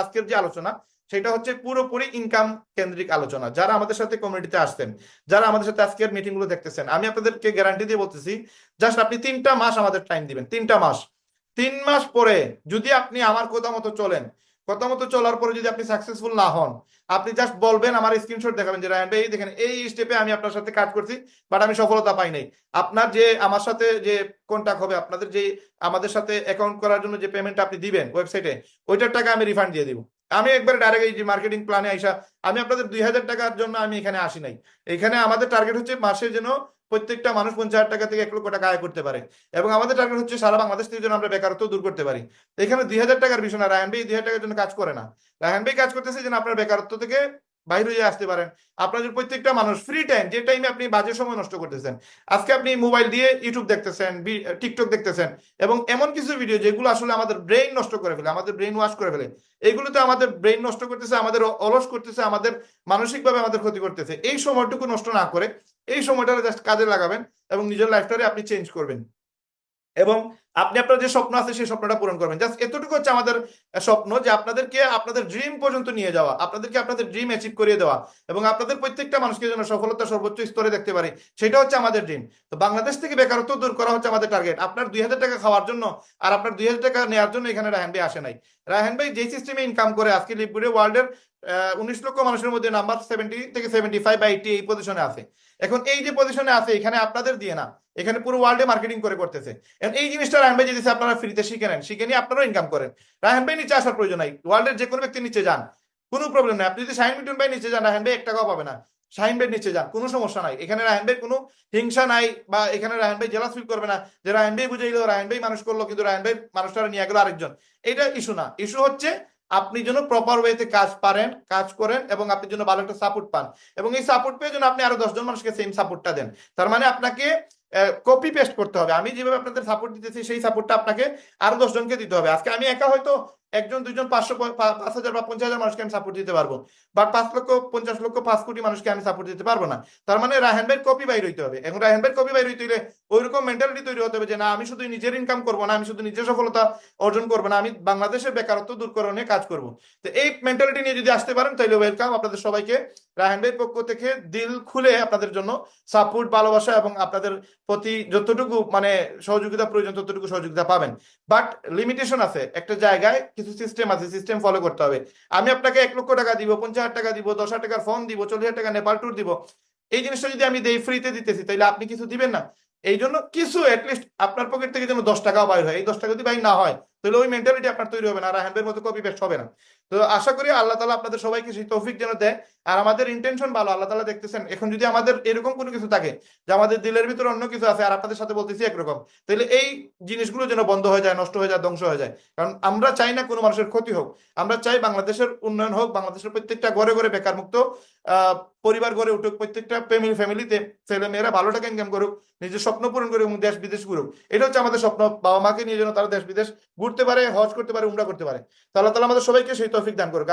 আজকের যে আলোচনা, সেটা হচ্ছে পুরোপুরি ইনকাম কেন্দ্রিক আলোচনা। যারা আমাদের সাথে কমিউনিটিতে আসতেন যারা আমাদের সাথে আজকের মিটিংগুলো দেখতেছেন, আমি আপনাদেরকে গ্যারান্টি দিয়ে বলতেছি জাস্ট আপনি তিনটা মাস আমাদের টাইম দিবেন, তিনটা মাস। তিন মাস পরে যদি আপনি আমার কথা মতো চলেন কথা মতো চলার পরে যদি আপনি সাকসেসফুল না হন, আপনি জাস্ট বলবেন, আমার স্ক্রিনশট দেখাবেন যে, রায়ন ভাই, দেখেন, এই স্টেপে আমি আপনার সাথে কাজ করছি বাট আমি সফলতা পাই নাই। আপনার যে, আমার সাথে যে কন্ট্যাক্ট হবে, আপনাদের যে, আমাদের সাথে অ্যাকাউন্ট করার জন্য যে পেমেন্ট আপনি দিবেন ওয়েবসাইটে ওইটার টাকা আমি রিফান্ড দিয়ে দিব। আমি একবার ডাইরেক্ট এই যে মার্কেটিং প্ল্যানে আইসা, আমি আপনাদের দুই হাজার টাকার জন্য আমি এখানে আসি নাই। এখানে আমাদের টার্গেট হচ্ছে মাসে যেন প্রত্যেকটা মানুষ পঞ্চাশ হাজার টাকা থেকে এক লক্ষ টাকা আয় করতে পারে। এবং আমাদের টার্গেট হচ্ছে সারা বাংলাদেশ থেকে যেন আমরা বেকারত্ব দূর করতে পারি। এখানে দুই হাজার টাকার বিষয় না রায়ন ভাই দুই হাজার টাকার জন্য কাজ করে না। রায়ন ভাই কাজ করতেছে যেন আপনার বেকারত্ব থেকে বাইরে হয়ে আসতে পারেন। আপনাদের প্রত্যেকটা মানুষ ফ্রি টাইম যে টাইমে আপনি বাজে সময় নষ্ট করতেছেন। আজকে আপনি মোবাইল দিয়ে ইউটিউব দেখতেছেন টিকটক দেখতেছেন এবং এমন কিছু ভিডিও যেগুলো আসলে আমাদের ব্রেইন নষ্ট করে ফেলে, আমাদের ব্রেইন ওয়াশ করে ফেলে। এইগুলোতে আমাদের ব্রেইন নষ্ট করতেছে, আমাদের অলস করতেছে, আমাদের মানসিকভাবে আমাদের ক্ষতি করতেছে। এই সময়টুকু নষ্ট না করে এই সময়টা জাস্ট কাজে লাগাবেন এবং নিজের লাইফটারে আপনি চেঞ্জ করবেন। এবং আপনি আপনার যে স্বপ্ন আছে সেই স্বপ্নটা পূরণ করবেন। জাস্ট এতটুকু হচ্ছে আমাদের স্বপ্ন যে আপনাদেরকে আপনাদের ড্রিম পর্যন্ত নিয়ে যাওয়া, আপনাদেরকে আপনাদের ড্রিম অ্যাচিভ করিয়ে দেওয়া এবং আপনাদের প্রত্যেকটা মানুষকে যেন সফলতা সর্বোচ্চ স্তরে দেখতে পারি, সেটা হচ্ছে আমাদের ড্রিম তো বাংলাদেশ থেকে বেকারত্ব দূর করা হচ্ছে আমাদের টার্গেট আপনার দুই হাজার টাকা খাওয়ার জন্য আর আপনার দুই হাজার টাকা নেওয়ার জন্য এখানে রায়হান ভাই আসে নাই। রায়হান ভাই যে সিস্টেমে ইনকাম করে আজকে লিপগুড়ে ওয়ার্ল্ডের উনিশ লক্ষ মানুষের মধ্যে নাম্বার সেভেন্টি থেকে সেভেন্টি ফাইভ বা এইটি এই পজিশনে আছে। এখন এই যে পজিশনে আছে, এখানে আপনাদের দিয়ে না, এখানে পুরো ওয়ার্ল্ডে মার্কেটিং করে করতেছে। এই জিনিসটা রায়হান ভাই যেতেছে আপনারা ফ্রিতে শিখে নেন, শিখে নিয়ে আপনারাও ইনকাম করেন। রায়হান ভাই নিচে আসার প্রয়োজন নাই। ওয়ার্ল্ডের যে কোনো ব্যক্তি নিচে যান, কোনো প্রবলেম নাই। আপনি যদি শাহিন মিটুন ভাই নিচে যান, রায়হান ভাই এক টাকাও পাবে না। শাহিন ভাই নিচে যান, কোনো সমস্যা নাই। এখানে রায়হান ভাই কোনো হিংসা নাই বা এখানে রায়হান ভাই জেলাস ফিল করবে না যে রায়হান ভাই বুঝাইলো রায়হান ভাই মানুষ করল, কিন্তু রায়হান ভাই মানুষটা নিয়ে গেলো আরেকজন। এটা ইস্যু না। ইস্যু হচ্ছে আপনি যেন প্রপার ওয়েতে কাজ পারেন, কাজ করেন এবং আপনি যেন ভালো একটা সাপোর্ট পান। এবং এই সাপোর্ট পেয়ে যেন আপনি আরও দশজন মানুষকে সেম সাপোর্টটা দেন। তার মানে আপনাকে কপি পেস্ট করতে হবে। আমি যেভাবে আপনাদের সাপোর্ট দিতেছি, সেই সাপোর্টটা আপনাকে আরও দশজনকে দিতে হবে। আজকে আমি একা হয়তো একজন, দুইজন, পাঁচশো পাঁচ হাজার বা পঞ্চাশ হাজার মানুষকে আমি সাপোর্ট দিতে পারব। বা পাঁচ লক্ষ, পঞ্চাশ লক্ষ, পাঁচ কোটি মানুষকে আমি সাপোর্ট দিতে পারব না। তার মানে রাহেন ভাইয়ের কপি বাইর হইতে হবে। এখন রাহেন ভাইয়ের কপি বাইর হইতে হলে ওইরকম মেন্টালিটি তৈরি হতে হবে যে, না, আমি শুধু নিজের ইনকাম করব না, আমি শুধু নিজের সফলতা অর্জন করব না, আমি বাংলাদেশের বেকারত্ব দূরকরণে কাজ করব। তো এই মেন্টালিটি নিয়ে যদি আসতে পারেন তাহলে ওয়েলকাম আপনাদের সবাইকে। রাহেন ভাইয়ের পক্ষ থেকে দিল খুলে আপনাদের জন্য সাপোর্ট ভালোবাসা এবং আপনাদের প্রতি যতটুকু মানে সহযোগিতা প্রয়োজন, ততটুকু সহযোগিতা পাবেন। বাট লিমিটেশন আছে। একটা জায়গায় কিছু সিস্টেম আছে সিস্টেম ফলো করতে হবে। আমি আপনাকে এক লক্ষ টাকা দিব, পঞ্চাশ হাজার টাকা দিব, দশ হাজার টাকার ফোন দিব, চল্লিশ হাজার টাকা নেপাল ট্যুর দিব। এই জিনিসটা যদি আমি দেই ফ্রিতে দিতেছি তাহলে আপনি কিছু দিবেন না। এই জন্য কিছু অ্যাটলিস্ট আপনার পকেট থেকে যেন দশ টাকাও বাইর হয়। এই দশ টাকা যদি বাইর না হয় তাহলে ওই মেন্টালিটি আপনার তৈরি হবে না আর হ্যান্ডের মতো কপি পেস্ট হবে না। তো আশা করি আল্লাহ তালা আপনাদের সবাইকে সেই তৌফিক যেন দেয়। আর আমাদের ইন্টেনশন ভালো আল্লাহ তালা দেখতেছেন এখন যদি আমাদের এরকম কোনো কিছু থাকে যে আমাদের দিলের ভিতরে অন্য কিছু আছে আর আপনাদের সাথে বলতেছি একরকম তাহলে এই জিনিসগুলো যেন বন্ধ হয়ে যায় নষ্ট হয়ে যায় ধ্বংস হয়ে যায়। কারণ আমরা চাই না কোনো মানুষের ক্ষতি হোক আমরা চাই বাংলাদেশের উন্নয়ন হোক বাংলাদেশের প্রত্যেকটা ঘরে ঘরে বেকার মুক্ত আহ, পরিবার গড়ে উঠুক, প্রত্যেকটা ফ্যামিলি ফ্যামিলিতে ছেলে মেয়েরা ভালো টাকা ইনকাম করুক, নিজের স্বপ্ন পূরণ করুক এবং দেশ বিদেশ ঘুরুক। এটা হচ্ছে আমাদের স্বপ্ন। বাবা মাকে নিয়ে যেন তারা দেশ বিদেশ ঘুরতে পারে, হজ করতে পারে, উমরা করতে পারে। তাহলে তাহলে আমাদের সবাইকে সেই তৌফিক দান করুক।